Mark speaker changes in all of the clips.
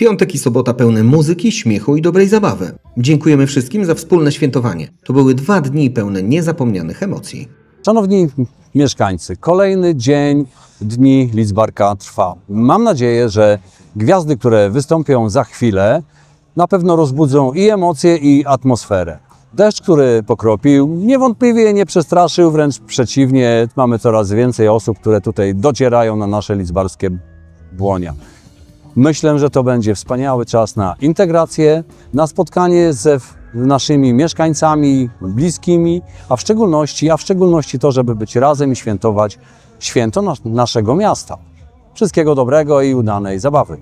Speaker 1: Piątek i sobota pełne muzyki, śmiechu i dobrej zabawy. Dziękujemy wszystkim za wspólne świętowanie. To były dwa dni pełne niezapomnianych emocji.
Speaker 2: Szanowni mieszkańcy, kolejny dzień Dni Lidzbarka trwa. Mam nadzieję, że gwiazdy, które wystąpią za chwilę, na pewno rozbudzą i emocje, i atmosferę. Deszcz, który pokropił, niewątpliwie nie przestraszył, wręcz przeciwnie, mamy coraz więcej osób, które tutaj docierają na nasze lidzbarskie błonia. Myślę, że to będzie wspaniały czas na integrację, na spotkanie ze naszymi mieszkańcami, bliskimi, a w szczególności, a w szczególności to, żeby być razem i świętować święto nas- naszego miasta. Wszystkiego dobrego i udanej zabawy.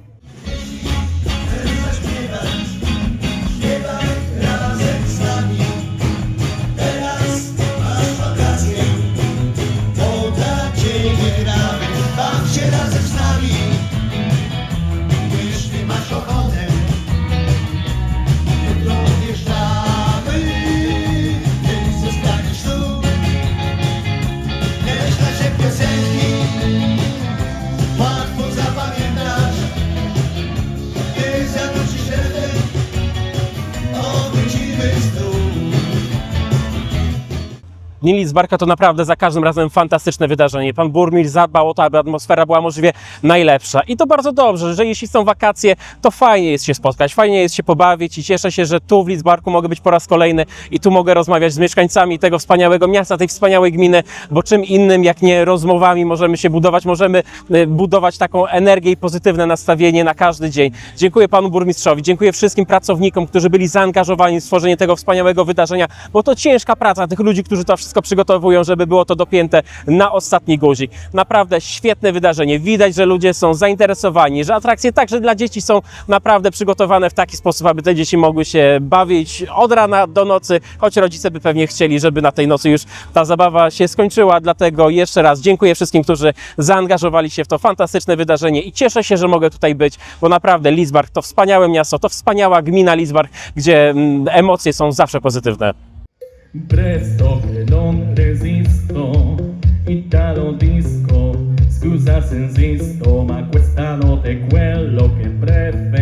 Speaker 3: Dni Lidzbarka to naprawdę za każdym razem fantastyczne wydarzenie. Pan burmistrz zadbał o to, aby atmosfera była możliwie najlepsza. I to bardzo dobrze, że jeśli są wakacje, to fajnie jest się spotkać, fajnie jest się pobawić i cieszę się, że tu w Lidzbarku mogę być po raz kolejny i tu mogę rozmawiać z mieszkańcami tego wspaniałego miasta, tej wspaniałej gminy, bo czym innym jak nie rozmowami możemy się budować, możemy y, budować taką energię i pozytywne nastawienie na każdy dzień. Dziękuję panu burmistrzowi, dziękuję wszystkim pracownikom, którzy byli zaangażowani w stworzenie tego wspaniałego wydarzenia, bo to ciężka praca tych ludzi, którzy to wszystko przygotowują, żeby było to dopięte na ostatni guzik. Naprawdę świetne wydarzenie. Widać, że ludzie są zainteresowani, że atrakcje także dla dzieci są naprawdę przygotowane w taki sposób, aby te dzieci mogły się bawić od rana do nocy, choć rodzice by pewnie chcieli, żeby na tej nocy już ta zabawa się skończyła. Dlatego jeszcze raz dziękuję wszystkim, którzy zaangażowali się w to fantastyczne wydarzenie i cieszę się, że mogę tutaj być, bo naprawdę Lidzbark to wspaniałe miasto, to wspaniała gmina Lidzbark, gdzie mm, emocje są zawsze pozytywne.
Speaker 4: Presto che non resisto, Italo disco, scusa se insisto, ma questa notte è quello che preferisco.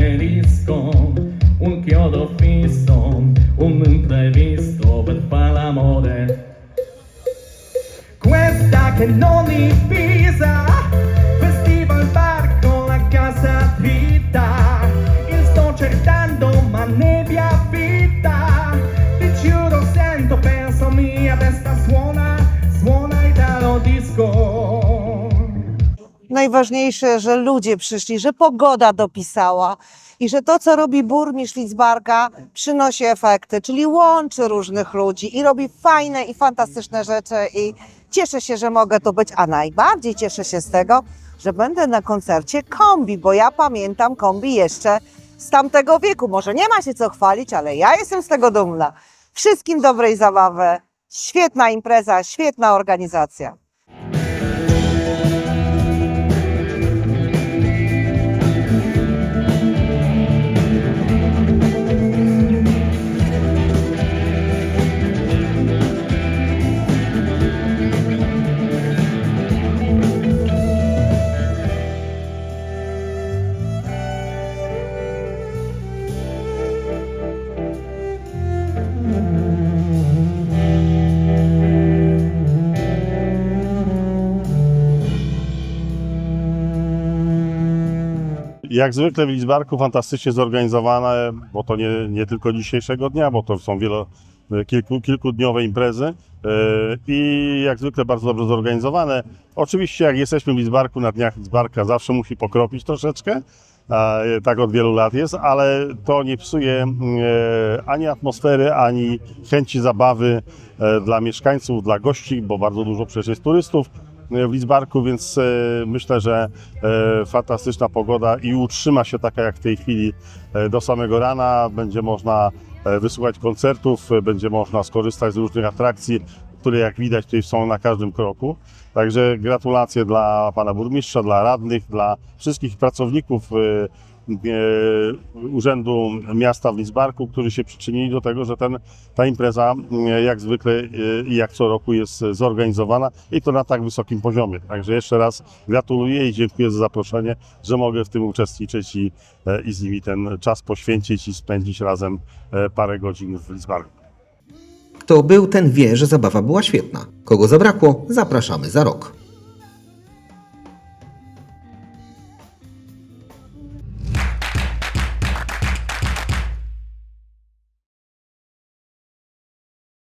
Speaker 5: Najważniejsze, że ludzie przyszli, że pogoda dopisała i że to, co robi burmistrz Lidzbarka, przynosi efekty, czyli łączy różnych ludzi i robi fajne i fantastyczne rzeczy i cieszę się, że mogę tu być, a najbardziej cieszę się z tego, że będę na koncercie kombi, bo ja pamiętam kombi jeszcze z tamtego wieku. Może nie ma się co chwalić, ale ja jestem z tego dumna. Wszystkim dobrej zabawy, świetna impreza, świetna organizacja.
Speaker 6: Jak zwykle w Lidzbarku fantastycznie zorganizowane, bo to nie, nie tylko dzisiejszego dnia, bo to są wielo, kilku, kilkudniowe imprezy e, i jak zwykle bardzo dobrze zorganizowane. Oczywiście jak jesteśmy w Lidzbarku, na dniach Lidzbarka zawsze musi pokropić troszeczkę, e, tak od wielu lat jest, ale to nie psuje e, ani atmosfery, ani chęci zabawy dla mieszkańców, dla gości, bo bardzo dużo przecież jest turystów w Lidzbarku, więc e, myślę, że e, fantastyczna pogoda i utrzyma się taka jak w tej chwili e, do samego rana. Będzie można e, wysłuchać koncertów, e, będzie można skorzystać z różnych atrakcji, które jak widać tutaj są na każdym kroku. Także gratulacje dla pana burmistrza, dla radnych, dla wszystkich pracowników e, e, Urzędu Miasta w Lidzbarku, którzy się przyczynili do tego, że ten, ta impreza e, jak zwykle e, i jak co roku jest zorganizowana i to na tak wysokim poziomie. Także jeszcze raz gratuluję i dziękuję za zaproszenie, że mogę w tym uczestniczyć i, e, i z nimi ten czas poświęcić i spędzić razem e, parę godzin w Lidzbarku.
Speaker 1: Kto był, ten wie, że zabawa była świetna. Kogo zabrakło, zapraszamy za rok.